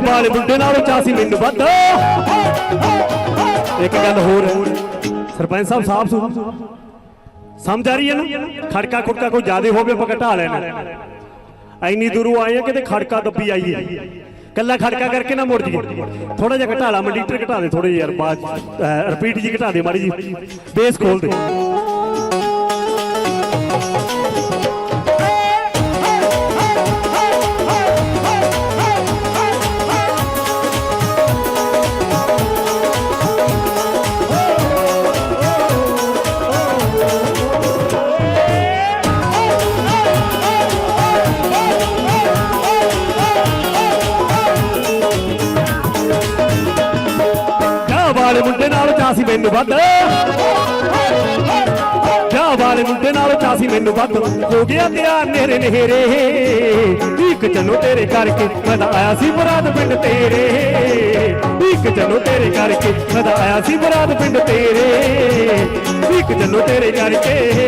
ਵਾਲੇ ਮੁੰਡੇ ਨਾਲੋਂ ਚਾਸੀ ਮੈਨੂੰ ਵੱਧ। ਇੱਕ ਗੱਲ ਹੋਰ, ਸਰਪੰਚ ਸਾਹਿਬ ਸਾਫ਼ ਸੁ ਸਮਝ ਆ ਰਹੀ ਹੈ ਨਾ? ਖੜਕਾ ਖੁੜਕਾ ਕੋਈ ਜ਼ਿਆਦਾ ਹੋਵੇ ਆਪਾਂ ਘਟਾ ਲੈਣਾ। ਐਨੀ ਦੂਰੋਂ ਆਏ ਆ ਕਿਤੇ ਖੜਕਾ ਦੱਬੀ ਆਈਏ ਕੱਲਾ ਖੜਕਾ ਕਰਕੇ ਨਾ ਮੁੜ ਜੀ ਥੋੜਾ ਜਿਹਾ ਘਟਾ ਲਾ ਮੀਟਰ ਘਟਾ ਦੇ ਥੋੜੇ ਯਾਰ ਬਾਅਦ ਰਿਪੀਟ ਜੀ ਘਟਾ ਦੇ ਮਾੜੀ ਜੀ। ਬੇਸ ਖੋਲ ਦੇ। ਵਾਲੇ ਮੁੰਡੇ ਨਾਲ ਚਾਸੀ ਮੈਨੂੰ ਵੱਧ। ਜਾ ਵਾਲੇ ਮੁੰਡੇ ਨਾਲੋਂ ਚਾਸੀ ਮੈਨੂੰ ਵੱਧ। ਹੋ ਗਿਆ ਤਿਆਰ ਨੇਰੇ ਨੇਰੇ। ਇੱਕ ਚਲੋ ਤੇਰੇ ਕਰਕੇ ਮੈਂ ਤਾਂ ਆਇਆ ਸੀ ਬਰਾਤ ਪਿੰਡ ਤੇਰੇ। ਇੱਕ ਚਲੋ ਤੇਰੇ ਕਰਕੇ ਮੈਂ ਤਾਂ ਆਇਆ ਸੀ ਬਰਾਤ ਪਿੰਡ ਤੇਰੇ। ਇੱਕ ਚਲੋ ਤੇਰੇ ਕਰਕੇ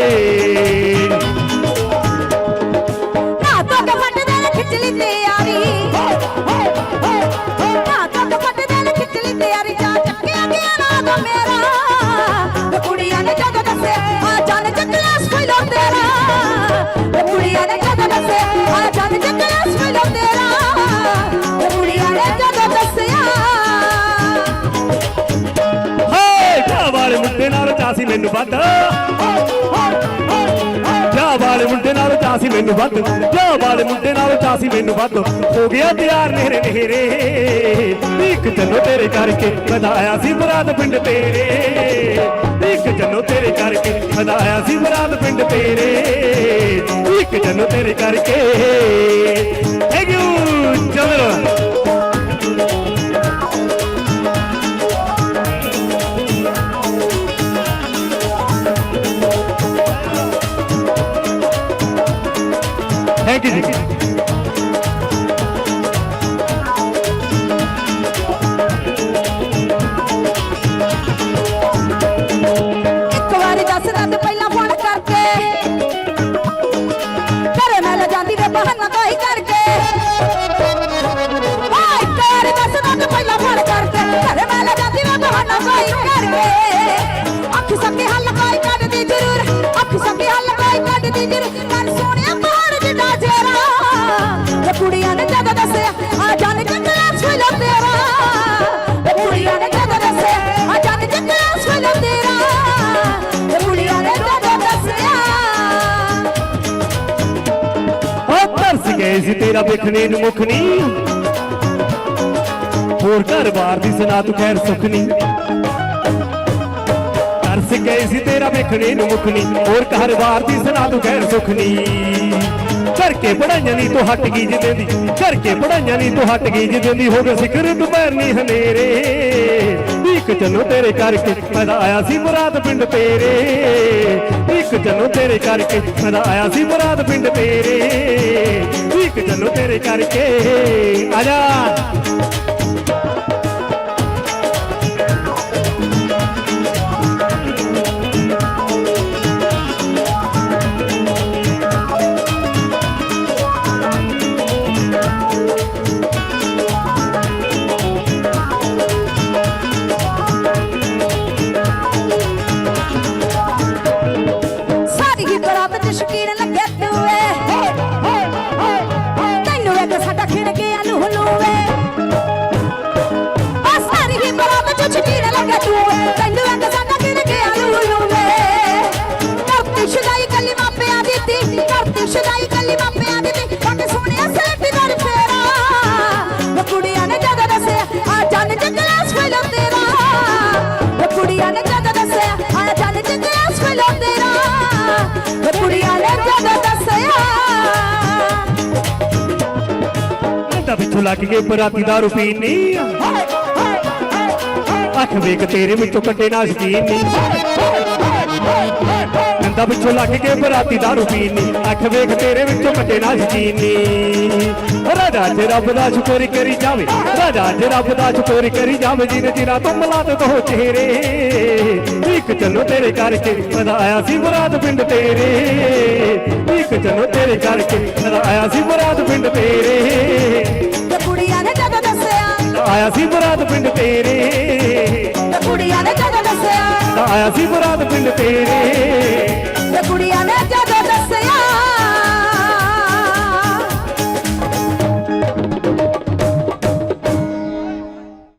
ਚਾਸੀ ਮੈਨੂੰ ਵੱਧ। ਜਾ ਵਾਲੇ ਮੁੰਡੇ ਨਾਲੋਂ ਚਾਸੀ ਮੈਨੂੰ ਵੱਧ। ਜਾ ਵਾਲੇ ਮੁੰਡੇ ਨਾਲੋਂ ਚਾਸੀ ਮੈਨੂੰ ਵੱਧ। ਹੋ ਗਿਆ ਤਿਆਰ ਨੇਰੇ ਨੇਰੇ। ਇੱਕ ਜਨੋ ਤੇਰੇ ਕਰਕੇ ਮੈਂ ਸੀ ਬਰਾਤ ਪਿੰਡ ਤੇਰੇ। ਇੱਕ ਜਨੋ ਤੇਰੇ ਕਰਕੇ ਮੈਂ ਆਇਆ ਸੀ ਬਰਾਦ ਪਿੰਡ ਤੇਰੇ। ਇੱਕ ਜਨੋ ਤੇਰੇ ਕਰਕੇ। ਥੈਂਕ ਯੂ ਚਲੋ ਥੈਂਕ ਯੂ ਕਰਕੇ। ਹਾਂ ਇੱਕ ਫੋਨ ਜਾਂਦੀ ਵੇ ਬਹਾਨਾ ਕੋਈ ਕਰਕੇ। ਗਏ ਸੀ ਤੇਰਾ ਵੇਖਣੇ ਨੂੰ ਮੁਖ ਨਹੀਂ ਹੋਰ ਘਰ-ਬਾਰ ਦੀ ਸੁਣਾ ਤੂੰ ਖੈਰ ਸੁਖ ਨਹੀਂ ਤਰਸ ਗਏ ਸੀ ਤੇਰਾ ਵੇਖਣੇ ਨੂੰ ਮੁਖ ਨਹੀਂ ਹੋਰ ਘਰ-ਬਾਰ ਦੀ ਸੁਣਾ ਤੂੰ ਖੈਰ ਸੁਖ ਨਹੀਂ ਕਰਕੇ ਪੜਾਈਆਂ ਨਹੀਂ ਤੂੰ ਹਟ ਗਈ ਜਿੱਦੇ ਦੀ। ਕਰਕੇ ਪੜਾਈਆਂ ਨਹੀਂ ਤੂੰ ਹਟ ਗਈ ਜਿੱਦੇ ਦੀ। ਹੋ ਗਏ ਸਿਖਰ ਦੁਪਹਿਰ ਨਹੀਂ ਹਨੇਰੇ। ਇੱਕ ਚੰਨੋ ਤੇਰੇ ਕਰਕੇ ਮੈਂ ਤਾਂ ਆਇਆ ਸੀ ਮੁਰਾਦ ਪਿੰਡ ਤੇਰੇ। ਇੱਕ ਚੰਨੋ ਤੇਰੇ ਕਰਕੇ ਮੈਂ ਤਾਂ ਆਇਆ ਸੀ ਮੁਰਾਦ ਪਿੰਡ ਤੇਰੇ। ਇੱਕ ਚੰਨੋ ਤੇਰੇ ਕਰਕੇ ਆ ਤੀ ਸ਼ਦਾਈ ਕੱਲੀ ਮਾਪਿਆਂ ਦੀ ਤੀ ਕੱਟ ਸੋਹਣਿਆ ਸੈਟ ਦਰ ਫੇਰਾ। ਉਹ ਕੁੜੀਆਂ ਨੇ ਜਦੋਂ ਦੱਸਿਆ ਆ ਜਨ ਜੰਗਲਾ ਸਫੈਲਾ ਤੇਰਾ। ਉਹ ਕੁੜੀਆਂ ਨੇ ਜਦੋਂ ਦੱਸਿਆ ਆ ਜਨ ਜੰਗਲਾ ਸਫੈਲਾ ਤੇਰਾ। ਉਹ ਕੁੜੀਆਂ ਨੇ ਜਦੋਂ ਦੱਸਿਆ। ਤਾਂ ਪਿੱਛੋਂ ਲੱਗ ਕੇ ਬਰਾਤੀ ਦਾਰੂ ਪੀਣੀ ਅੱਖ ਵੇਖ ਤੇਰੇ ਵਿੱਚੋਂ ਕੱਟੇ ਨਾ ਸ਼ਕੀਨ ਨੰਦਾ ਪਿੱਛੋਂ ਲੱਗ ਕੇ ਬਰਾਤੀ ਦਾਰੂ ਪੀਣੀ ਅੱਖ ਵੇਖ ਤੇਰੇ ਵਿੱਚੋਂ ਕੱਟੇ ਨਾ ਨਹੀਂ ਰਾਜਾ ਜੇ ਰੱਬ ਦਾ ਸ਼ੁਕਰ ਕਰੀ ਜਾਵੇ ਰਾਜਾ ਜੇ ਰੱਬ ਦਾ ਸ਼ੁਕਰ ਕਰੀ ਜਾਵੇ ਜਿਨ ਜਿਨਾ ਤੋਂ ਮਲਾਤ ਹੋ ਚਿਹਰੇ। ਇੱਕ ਚਲੋ ਤੇਰੇ ਕਰਕੇ ਮਜ਼ਾ ਆਇਆ ਸੀ ਮੁਰਾਦ ਪਿੰਡ ਤੇਰੇ। ਇੱਕ ਚਲੋ ਤੇਰੇ ਕਰਕੇ ਮਜ਼ਾ ਆਇਆ ਸੀ ਮੁਰਾਦ ਪਿੰਡ ਤੇਰੇ। ਤੇ ਕੁੜੀਆਂ ਨੇ ਜਦੋਂ ਦੱਸਿਆ ਆਇਆ ਸੀ ਬਰਾਤ ਆਇਆ ਸੀ ਬਰਾਤ ਪਿੰਡ ਤੇਰੇ। ਤੇ ਕੁੜੀਆਂ ਨੇ ਜਦ